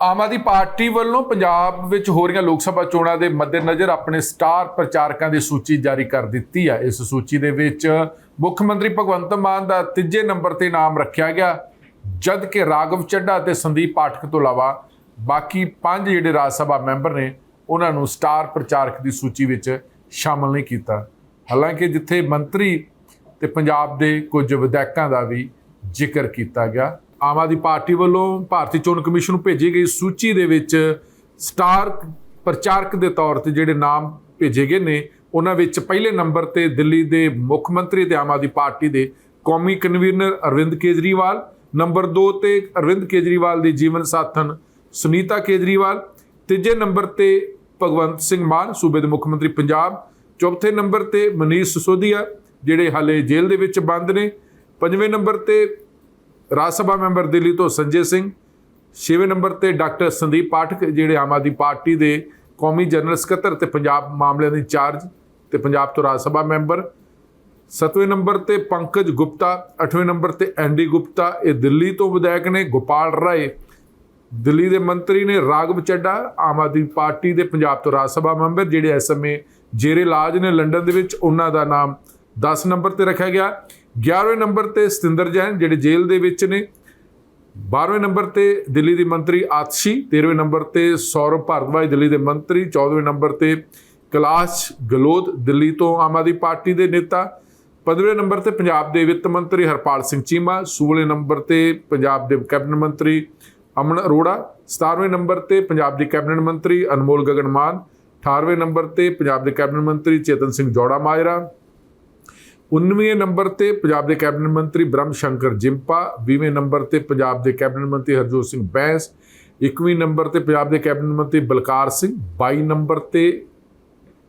ਆਮ Aadmi party ਵੱਲੋਂ ਪੰਜਾਬ ਵਿੱਚ ਹੋ ਰਹੀਆਂ ਲੋਕ ਸਭਾ ਚੋਣਾਂ ਦੇ ਮੱਦੇਨਜ਼ਰ ਆਪਣੇ ਸਟਾਰ ਪ੍ਰਚਾਰਕਾਂ ਦੀ ਸੂਚੀ ਜਾਰੀ ਕਰ ਦਿੱਤੀ ਹੈ ਇਸ ਸੂਚੀ ਦੇ ਵਿੱਚ ਮੁੱਖ ਮੰਤਰੀ ਭਗਵੰਤ ਮਾਨ ਦਾ ਤੀਜੇ ਨੰਬਰ ਤੇ ਨਾਮ ਰੱਖਿਆ ਗਿਆ। ਜਦ ਕਿ ਰਾਘਵ ਚੱਡਾ ਤੇ ਸੰਦੀਪ ਪਾਠਕ ਤੋਂ ਇਲਾਵਾ ਬਾਕੀ ਪੰਜ ਜਿਹੜੇ ਰਾਜ ਸਭਾ ਮੈਂਬਰ ਨੇ, ਉਹਨਾਂ ਨੂੰ ਸਟਾਰ ਪ੍ਰਚਾਰਕ ਦੀ ਸੂਚੀ ਵਿੱਚ ਸ਼ਾਮਲ ਨਹੀਂ ਕੀਤਾ। ਹਾਲਾਂਕਿ ਜਿੱਥੇ ਮੰਤਰੀ ਤੇ ਪੰਜਾਬ ਦੇ ਕੁਝ ਵਿਧਾਇਕਾਂ ਦਾ ਵੀ ਜ਼ਿਕਰ ਕੀਤਾ ਗਿਆ। ਆਮ ਆਦਮੀ ਪਾਰਟੀ ਵੱਲੋਂ ਭਾਰਤੀ ਚੋਣ ਕਮਿਸ਼ਨ ਨੂੰ ਭੇਜੀ ਗਈ ਸੂਚੀ ਦੇ ਵਿੱਚ ਸਟਾਰ ਪ੍ਰਚਾਰਕ ਦੇ ਤੌਰ ਤੇ ਜਿਹੜੇ ਨਾਮ ਭੇਜੇ ਗਏ ਨੇ, ਉਹਨਾਂ ਵਿੱਚ ਪਹਿਲੇ ਨੰਬਰ ਤੇ ਦਿੱਲੀ ਦੇ ਮੁੱਖ ਮੰਤਰੀ ਤੇ ਆਮ ਆਦਮੀ ਪਾਰਟੀ ਦੇ ਕੌਮੀ ਕਨਵੀਨਰ ਅਰਵਿੰਦ ਕੇਜਰੀਵਾਲ, ਨੰਬਰ 2 ਤੇ ਅਰਵਿੰਦ ਕੇਜਰੀਵਾਲ ਦੀ ਜੀਵਨ ਸਾਥਣ ਸੁਨੀਤਾ ਕੇਜਰੀਵਾਲ, ਤੀਜੇ ਨੰਬਰ ਤੇ ਭਗਵੰਤ ਸਿੰਘ ਮਾਨ, ਸੂਬੇ ਦੇ ਮੁੱਖ ਮੰਤਰੀ ਪੰਜਾਬ, ਚੌਥੇ ਨੰਬਰ ਤੇ ਮਨੀਸ਼ ਸਿਸੋਦੀਆ, ਜਿਹੜੇ ਹਾਲੇ ਜੇਲ੍ਹ ਦੇ ਵਿੱਚ ਬੰਦ ਨੇ, ਪੰਜਵੇਂ ਨੰਬਰ ਤੇ ਰਾਜ ਸਭਾ ਮੈਂਬਰ ਦਿੱਲੀ ਤੋਂ ਸੰਜੇ ਸਿੰਘ, ਛੇਵੇਂ ਨੰਬਰ ਤੇ ਡਾਕਟਰ ਸੰਦੀਪ ਪਾਠਕ, ਜਿਹੜੇ ਆਮ ਆਦਮੀ ਪਾਰਟੀ ਦੇ ਕੌਮੀ ਜਨਰਲ ਸਕੱਤਰ ਤੇ ਪੰਜਾਬ ਮਾਮਲਿਆਂ ਦੇ ਇੰਚਾਰਜ ਤੇ ਪੰਜਾਬ ਤੋਂ ਰਾਜ ਸਭਾ ਮੈਂਬਰ, ਸੱਤਵੇਂ ਨੰਬਰ ਤੇ ਪੰਕਜ ਗੁਪਤਾ, ਅੱਠਵੇਂ ਨੰਬਰ ਤੇ ਐਂਡੀ ਗੁਪਤਾ, ਇਹ ਦਿੱਲੀ ਤੋਂ ਵਿਧਾਇਕ ਨੇ ਗੋਪਾਲ ਰਾਏ, ਦਿੱਲੀ ਦੇ ਮੰਤਰੀ ਨੇ ਰਾਘਵ ਚੱਡਾ, ਆਮ ਆਦਮੀ ਪਾਰਟੀ ਦੇ ਪੰਜਾਬ ਤੋਂ ਰਾਜ ਸਭਾ ਮੈਂਬਰ, ਜਿਹੜੇ ਇਸ ਸਮੇਂ ਜੇਰੇ ਇਲਾਜ ਨੇ ਲੰਡਨ ਦੇ ਵਿੱਚ, ਉਹਨਾਂ ਦਾ ਨਾਮ 10 ਨੰਬਰ ਤੇ ਰੱਖਿਆ ਗਿਆ। 11ਵੇਂ ਨੰਬਰ ਤੇ ਸਤਿੰਦਰ ਜੈਨ, ਜਿਹੜੇ ਜੇਲ੍ਹ ਦੇ ਵਿੱਚ ਨੇ। 12ਵੇਂ ਨੰਬਰ ਤੇ ਦਿੱਲੀ ਦੀ ਮੰਤਰੀ ਆਤਸ਼ੀ 13ਵੇਂ ਨੰਬਰ ਤੇ ਸੌਰਵ ਭਾਰਦਵਾਜ, ਦਿੱਲੀ ਦੇ ਮੰਤਰੀ 14ਵੇਂ ਨੰਬਰ ਤੇ ਕੈਲਾਸ਼ ਗਲੋਦ ਦਿੱਲੀ ਤੋਂ ਆਮ ਆਦਮੀ ਪਾਰਟੀ ਦੇ ਨੇਤਾ। 15ਵੇਂ ਨੰਬਰ ਤੇ ਪੰਜਾਬ ਦੇ ਵਿੱਤ ਮੰਤਰੀ ਹਰਪਾਲ ਸਿੰਘ ਚੀਮਾ 16ਵੇਂ ਨੰਬਰ ਤੇ ਪੰਜਾਬ ਦੇ ਕੈਬਨਿਟ ਮੰਤਰੀ ਅਮਨ ਅਰੋੜਾ 17ਵੇਂ ਨੰਬਰ ਤੇ ਪੰਜਾਬ ਦੇ ਕੈਬਨਿਟ ਮੰਤਰੀ ਅਨਮੋਲ ਗਗਨ ਮਾਨ 18ਵੇਂ ਨੰਬਰ ਤੇ ਪੰਜਾਬ ਦੇ ਕੈਬਨਿਟ ਮੰਤਰੀ ਚੇਤਨ ਸਿੰਘ ਜੋੜਾ ਮਾਜਰਾ। 19ਵੇਂ ਨੰਬਰ ਤੇ ਪੰਜਾਬ ਦੇ ਕੈਬਨਿਟ ਮੰਤਰੀ ਬ੍ਰਹਮ ਸ਼ੰਕਰ ਜਿੰਪਾ 20ਵੇਂ ਨੰਬਰ ਤੇ ਪੰਜਾਬ ਦੇ ਕੈਬਨਿਟ ਮੰਤਰੀ ਹਰਜੋਤ ਸਿੰਘ ਬੈਂਸ 21ਵੇਂ ਨੰਬਰ ਤੇ ਪੰਜਾਬ ਦੇ ਕੈਬਨਿਟ ਮੰਤਰੀ ਬਲਕਾਰ ਸਿੰਘ 22 ਨੰਬਰ ਤੇ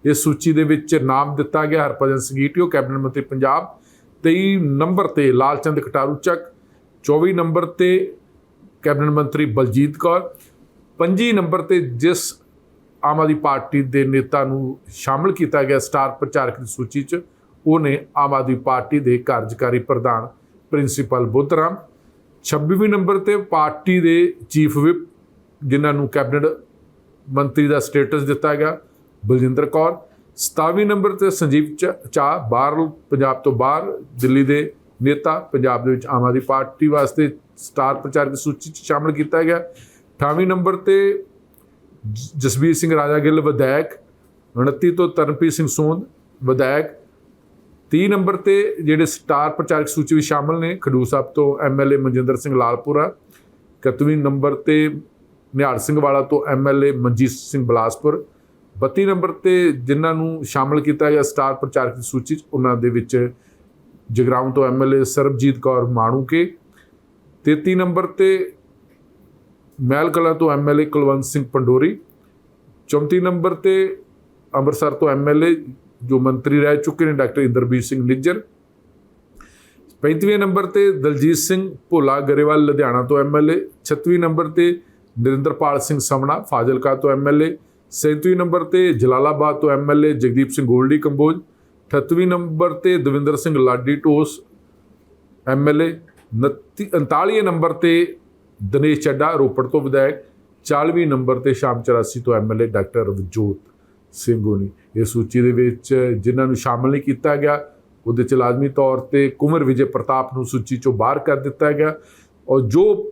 ਇਸ ਸੂਚੀ ਦੇ ਵਿੱਚ ਨਾਮ ਦਿੱਤਾ ਗਿਆ ਹਰਭਜਨ ਸਿੰਘ ਈਟੀਓ, ਕੈਬਨਿਟ ਮੰਤਰੀ ਪੰਜਾਬ 23 ਨੰਬਰ ਤੇ ਲਾਲਚੰਦ ਕਟਾਰੂ ਚੱਕ 24 ਨੰਬਰ ਤੇ ਕੈਬਨਿਟ ਮੰਤਰੀ ਬਲਜੀਤ ਕੌਰ 25 ਨੰਬਰ ਤੇ ਜਿਸ ਆਮ ਆਦਮੀ ਪਾਰਟੀ ਦੇ ਨੇਤਾ ਨੂੰ ਸ਼ਾਮਲ ਕੀਤਾ ਗਿਆ ਸਟਾਰ ਪ੍ਰਚਾਰਕ ਦੀ ਸੂਚੀ 'ਚ ਉਹਨੇ ਆਮ ਆਦਮੀ ਪਾਰਟੀ ਦੇ ਕਾਰਜਕਾਰੀ ਪ੍ਰਧਾਨ ਪ੍ਰਿੰਸੀਪਲ ਬੁੱਧਰਾਮ 26ਵੇਂ ਨੰਬਰ ਤੇ ਪਾਰਟੀ ਦੇ ਚੀਫ ਵਿਪ, ਜਿਨ੍ਹਾਂ ਨੂੰ ਕੈਬਨਿਟ ਮੰਤਰੀ ਦਾ ਸਟੇਟਸ ਦਿੱਤਾ ਗਿਆ, ਬਲਜਿੰਦਰ ਕੌਰ 27ਵੇਂ ਨੰਬਰ ਤੇ ਸੰਜੀਵ ਚ- ਚਾਹ ਬਾਹਰ, ਪੰਜਾਬ ਤੋਂ ਬਾਹਰ, ਦਿੱਲੀ ਦੇ ਨੇਤਾ, ਪੰਜਾਬ ਦੇ ਵਿੱਚ ਆਮ ਆਦਮੀ ਪਾਰਟੀ ਵਾਸਤੇ ਸਟਾਰ ਪ੍ਰਚਾਰਕ ਸੂਚੀ 'ਚ ਸ਼ਾਮਲ ਕੀਤਾ ਗਿਆ 28ਵੇਂ ਨੰਬਰ ਤੇ ਜ- ਜਸਬੀਰ ਸਿੰਘ ਰਾਜਾ ਗਿੱਲ ਵਿਧਾਇਕ 29 ਤੋਂ ਤਰਨਪ੍ਰੀਤ ਸਿੰਘ ਸੋਂਦ, ਵਿਧਾਇਕ 30 ਨੰਬਰ ਤੇ ਜਿਹੜੇ ਸਟਾਰ ਪ੍ਰਚਾਰਕ ਸੂਚੀ ਵਿੱਚ ਸ਼ਾਮਲ ਨੇ, ਖਡੂਰ ਸਾਹਿਬ ਤੋਂ ਐਮਐਲਏ ਮਨਜਿੰਦਰ ਸਿੰਘ ਲਾਲਪੁਰਾ 31 ਨੰਬਰ ਤੇ ਨਿਹਾਲ ਸਿੰਘ ਵਾਲਾ ਤੋਂ ਐਮਐਲਏ ਮਨਜੀਤ ਸਿੰਘ ਬਲਾਸਪੁਰ 32 ਨੰਬਰ ਤੇ ਜਿਨ੍ਹਾਂ ਨੂੰ ਸ਼ਾਮਲ ਕੀਤਾ ਗਿਆ ਸਟਾਰ ਪ੍ਰਚਾਰਕ ਦੀ ਸੂਚੀ 'ਚ, ਉਹਨਾਂ ਦੇ ਵਿੱਚ ਜਗਰਾਉਂ ਤੋਂ ਐਮਐਲਏ ਸਰਬਜੀਤ ਕੌਰ ਮਾਣੂਕੇ 33 ਨੰਬਰ ਤੇ ਮਹਿਲ ਕਲਾਂ ਤੋਂ ਐਮਐਲਏ ਕੁਲਵੰਤ ਸਿੰਘ ਪੰਡੋਰੀ 34 ਨੰਬਰ ਤੇ ਅੰਮ੍ਰਿਤਸਰ ਤੋਂ ਐਮਐਲਏ ਜੋ ਮੰਤਰੀ ਰਹਿ ਚੁੱਕੇ ਨੇ, ਡਾਕਟਰ ਇੰਦਰਬੀਰ ਸਿੰਘ ਨਿੱਜਰ 35ਵੇਂ ਨੰਬਰ ਤੇ ਦਲਜੀਤ ਸਿੰਘ ਭੋਲਾ ਗਰੇਵਾਲ, ਲੁਧਿਆਣਾ ਤੋਂ ਐਮਐਲਏ 36ਵੇਂ ਨੰਬਰ ਤੇ ਨਰਿੰਦਰਪਾਲ ਸਿੰਘ ਸਮਣਾ ਫਾਜ਼ਿਲਕਾ ਤੋਂ ਐਮਐਲਏ 37ਵੇਂ ਨੰਬਰ ਤੇ ਜਲਾਲਾਬਾਦ ਤੋਂ ਐਮਐਲਏ ਜਗਦੀਪ ਸਿੰਘ ਗੋਲਡੀ ਕੰਬੋਜ। 38ਵੇਂ ਨੰਬਰ ਤੇ Davinder Singh Laddi toss MLA 39 number ਤੇ ਦਿਨੇਸ਼ ਚੱਡਾ, ਰੋਪੜ ਤੋਂ ਵਿਧਾਇਕ। 40ਵੀਂ ਨੰਬਰ ਤੇ ਸ਼ਾਮ 84 ਤੋਂ ਐਮਐਲਏ ਡਾਕਟਰ ਰਵਜੋਤ ਸਿੰਘ ਇਹ ਸੂਚੀ ਦੇ ਵਿੱਚ ਜਿਨ੍ਹਾਂ ਨੂੰ ਸ਼ਾਮਲ ਨਹੀਂ ਕੀਤਾ ਗਿਆ, ਉਹਦੇ ਚ ਲਾਜ਼ਮੀ ਤੌਰ ਤੇ ਕੁਮਰ ਵਿਜੇ ਪ੍ਰਤਾਪ ਨੂੰ ਸੂਚੀ ਚੋਂ ਬਾਹਰ ਕਰ ਦਿੱਤਾ ਗਿਆ ਔਰ ਜੋ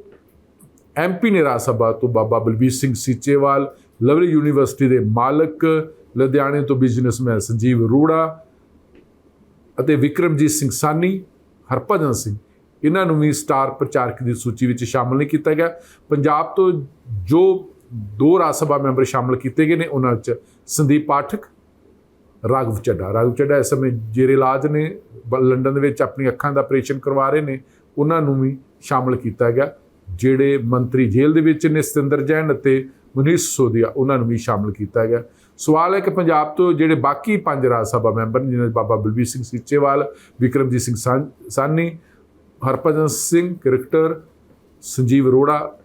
ਐਮਪੀ ਨੇ ਰਾਜ ਸਭਾ ਤੋਂ ਬਾਬਾ ਬਲਬੀਰ ਸਿੰਘ ਸੀਚੇਵਾਲ, ਲਵਲੀ ਯੂਨੀਵਰਸਿਟੀ ਦੇ ਮਾਲਕ, ਲੁਧਿਆਣੇ ਤੋਂ ਬਿਜ਼ਨਸਮੈਨ ਸੰਜੀਵ ਰੂੜਾ ਅਤੇ ਵਿਕਰਮਜੀਤ ਸਿੰਘ ਸਾਨੀ, ਹਰਭਜਨ ਸਿੰਘ, ਇਹਨਾਂ ਨੂੰ ਵੀ ਸਟਾਰ ਪ੍ਰਚਾਰਕ ਦੀ ਸੂਚੀ ਵਿੱਚ ਸ਼ਾਮਲ ਨਹੀਂ ਕੀਤਾ ਗਿਆ। ਪੰਜਾਬ ਤੋਂ ਜੋ ਦੋ ਰਾਜ ਸਭਾ ਮੈਂਬਰ ਸ਼ਾਮਲ ਕੀਤੇ ਗਏ ਨੇ, ਉਹਨਾਂ ਵਿੱਚ ਸੰਦੀਪ ਪਾਠਕ, ਰਾਘਵ ਚੱਡਾ। ਰਾਘਵ ਚੱਡਾ ਇਸ ਸਮੇਂ ਜੇਰੇ ਇਲਾਜ ਨੇ, ਬ- ਲੰਡਨ ਦੇ ਵਿੱਚ ਆਪਣੀ ਅੱਖਾਂ ਦਾ ਆਪਰੇਸ਼ਨ ਕਰਵਾ ਰਹੇ ਨੇ, ਉਹਨਾਂ ਨੂੰ ਵੀ ਸ਼ਾਮਲ ਕੀਤਾ ਗਿਆ। ਜਿਹੜੇ ਮੰਤਰੀ ਜੇਲ੍ਹ ਦੇ ਵਿੱਚ ਨੇ, ਸਤਿੰਦਰ ਜੈਨ ਅਤੇ ਮਨੀਸ਼ ਸੋਦੀਆ ਉਹਨਾਂ ਨੂੰ ਵੀ ਸ਼ਾਮਲ ਕੀਤਾ ਗਿਆ। ਸਵਾਲ ਹੈ ਕਿ ਪੰਜਾਬ ਤੋਂ ਜਿਹੜੇ ਬਾਕੀ ਪੰਜ ਰਾਜ ਸਭਾ ਮੈਂਬਰ ਨੇ, ਜਿਨ੍ਹਾਂ ਬਾਬਾ ਬਲਬੀਰ ਸਿੰਘ ਸੀਚੇਵਾਲ, ਵਿਕਰਮਜੀਤ ਸਿੰਘ ਸਾਨ- ਸਾਨੀ ਹਰਭਜਨ ਸਿੰਘ ਕ੍ਰਿਕਟਰ, ਸੰਜੀਵ ਅਰੋੜਾ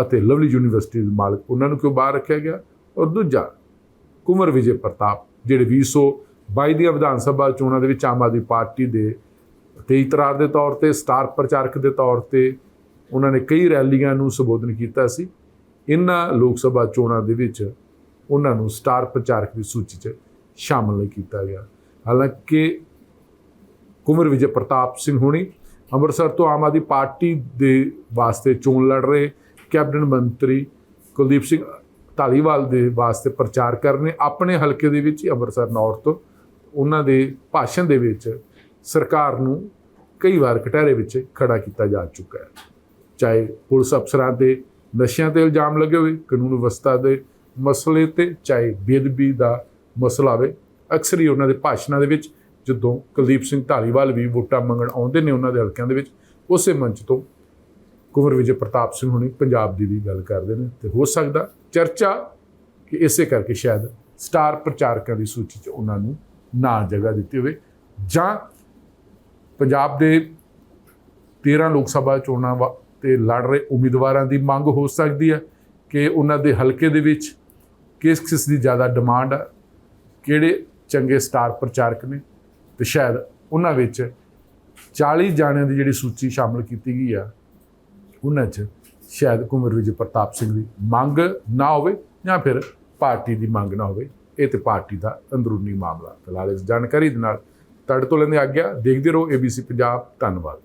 ਅਤੇ ਲਵਲੀ ਯੂਨੀਵਰਸਿਟੀ ਦੇ ਮਾਲਕ, ਉਹਨਾਂ ਨੂੰ ਕਿਉਂ ਬਾਹਰ ਰੱਖਿਆ ਗਿਆ? ਔਰ ਦੂਜਾ ਕੁਮਰ ਵਿਜੇ ਪ੍ਰਤਾਪ, ਜਿਹੜੇ 2022 ਦੀਆਂ ਵਿਧਾਨ ਸਭਾ ਚੋਣਾਂ ਦੇ ਵਿੱਚ ਆਮ ਆਦਮੀ ਪਾਰਟੀ ਦੇ ਤੇਈ ਤਰਾਰ ਦੇ ਤੌਰ ਤੇ, ਸਟਾਰ ਪ੍ਰਚਾਰਕ ਦੇ ਤੌਰ ਤੇ ਉਹਨਾਂ ਨੇ ਕਈ ਰੈਲੀਆਂ ਨੂੰ ਸੰਬੋਧਨ ਕੀਤਾ ਸੀ। ਇਹਨਾਂ ਲੋਕ ਸਭਾ ਚੋਣਾਂ ਦੇ ਵਿੱਚ ਉਹਨਾਂ ਨੂੰ ਸਟਾਰ ਪ੍ਰਚਾਰਕ ਦੀ ਸੂਚੀ 'ਚ ਸ਼ਾਮਲ ਨਹੀਂ ਕੀਤਾ ਗਿਆ। ਹਾਲਾਂਕਿ ਕੁਮਰ ਵਿਜੇ ਪ੍ਰਤਾਪ ਸਿੰਘ ਹੋਣੀ ਅੰਮ੍ਰਿਤਸਰ ਤੋਂ ਆਮ ਆਦਮੀ ਪਾਰਟੀ ਦੇ ਵਾਸਤੇ ਚੋਣ ਲੜ ਰਹੇ ਕੈਬਨਿਟ ਮੰਤਰੀ ਕੁਲਦੀਪ ਸਿੰਘ ਧਾਲੀਵਾਲ ਦੇ ਵਾਸਤੇ ਪ੍ਰਚਾਰ ਕਰ ਰਹੇ ਆਪਣੇ ਹਲਕੇ ਦੇ ਵਿੱਚ ਹੀ ਅੰਮ੍ਰਿਤਸਰ ਨੌਰਥ ਤੋਂ, ਉਹਨਾਂ ਦੇ ਭਾਸ਼ਣ ਦੇ ਵਿੱਚ ਸਰਕਾਰ ਨੂੰ ਕਈ ਵਾਰ ਕਟਹਿਰੇ ਵਿੱਚ ਖੜਾ ਕੀਤਾ ਜਾ ਚੁੱਕਾ ਹੈ। ਚਾਹੇ ਪੁਲਿਸ ਅਫਸਰਾਂ ਤੇ ਨਸ਼ਿਆਂ ਤੇ ਇਲਜ਼ਾਮ ਲੱਗੇ ਹੋਏ, ਕਾਨੂੰਨ ਵਿਵਸਥਾ ਦੇ ਮਸਲੇ ਤੇ, ਚਾਹੇ ਬੇਦਬੀ ਦਾ ਮਸਲਾ ਹੋਵੇ, ਅਕਸਰ ਹੀ ਉਹਨਾਂ ਦੇ ਭਾਸ਼ਣਾਂ ਦੇ ਵਿੱਚ, ਜਦੋਂ ਕੁਲਦੀਪ ਸਿੰਘ ਢਾਲੀਵਾਲ ਵੀ ਵੋਟਾਂ ਮੰਗਣ ਆਉਂਦੇ ਨੇ ਉਹਨਾਂ ਦੇ ਹਲਕਿਆਂ ਦੇ ਵਿੱਚ, ਉਸੇ ਮੰਚ ਤੋਂ ਕੁੰਵਰ ਵਿਜੇ ਪ੍ਰਤਾਪ ਸਿੰਘ ਹੁਣੀ ਪੰਜਾਬ ਦੀ ਵੀ ਗੱਲ ਕਰਦੇ ਨੇ ਤੇ ਹੋ ਸਕਦਾ ਚਰਚਾ ਕਿ ਇਸੇ ਕਰਕੇ ਸ਼ਾਇਦ ਸਟਾਰ ਪ੍ਰਚਾਰਕਾਂ ਦੀ ਸੂਚੀ 'ਚ ਉਹਨਾਂ ਨੂੰ ਨਾ ਜਗ੍ਹਾ ਦਿੱਤੀ ਹੋਵੇ ਜਾਂ ਪੰਜਾਬ ਦੇ 13 ਲੋਕ ਸਭਾ ਚੋਣਾਂ ਵਾ- ਤੇ ਲੜ ਰਹੇ ਉਮੀਦਵਾਰਾਂ ਦੀ ਮੰਗ ਹੋ ਸਕਦੀ ਹੈ ਕਿ ਉਹਨਾਂ ਦੇ ਹਲਕੇ ਦੇ ਵਿੱਚ ਕਿਸ ਕਿਸ ਦੀ ਜ਼ਿਆਦਾ ਡਿਮਾਂਡ ਹੈ ਕਿਹੜੇ ਚੰਗੇ ਸਟਾਰ ਪ੍ਰਚਾਰਕ ਨੇ ਤੇ ਸ਼ਾਇਦ ਉਹਨਾਂ ਵਿੱਚ 40 ਜਾਣਿਆਂ ਦੀ ਜਿਹੜੀ ਸੂਚੀ ਸ਼ਾਮਲ ਕੀਤੀ ਗਈ ਆ ਉਹਨਾਂ 'ਚ ਸ਼ਾਇਦ ਕੁੰਵਰ ਵਿਜੇ ਪ੍ਰਤਾਪ ਸਿੰਘ ਦੀ ਮੰਗ ਨਾ ਹੋਵੇ ਜਾਂ ਫਿਰ ਪਾਰਟੀ ਦੀ ਮੰਗ ਨਾ ਹੋਵੇ। ਇਹ ਤੇ ਪਾਰਟੀ ਦਾ ਅੰਦਰੂਨੀ ਮਾਮਲਾ। ਫਿਲਹਾਲ ਇਸ ਜਾਣਕਾਰੀ ਦੇ ਨਾਲ ਤੁਹਾਡੇ ਤੋਂ ਲੈਂਦੇ ਆਗਿਆ। ਦੇਖਦੇ ਰਹੋ ABC ਪੰਜਾਬ। ਧੰਨਵਾਦ।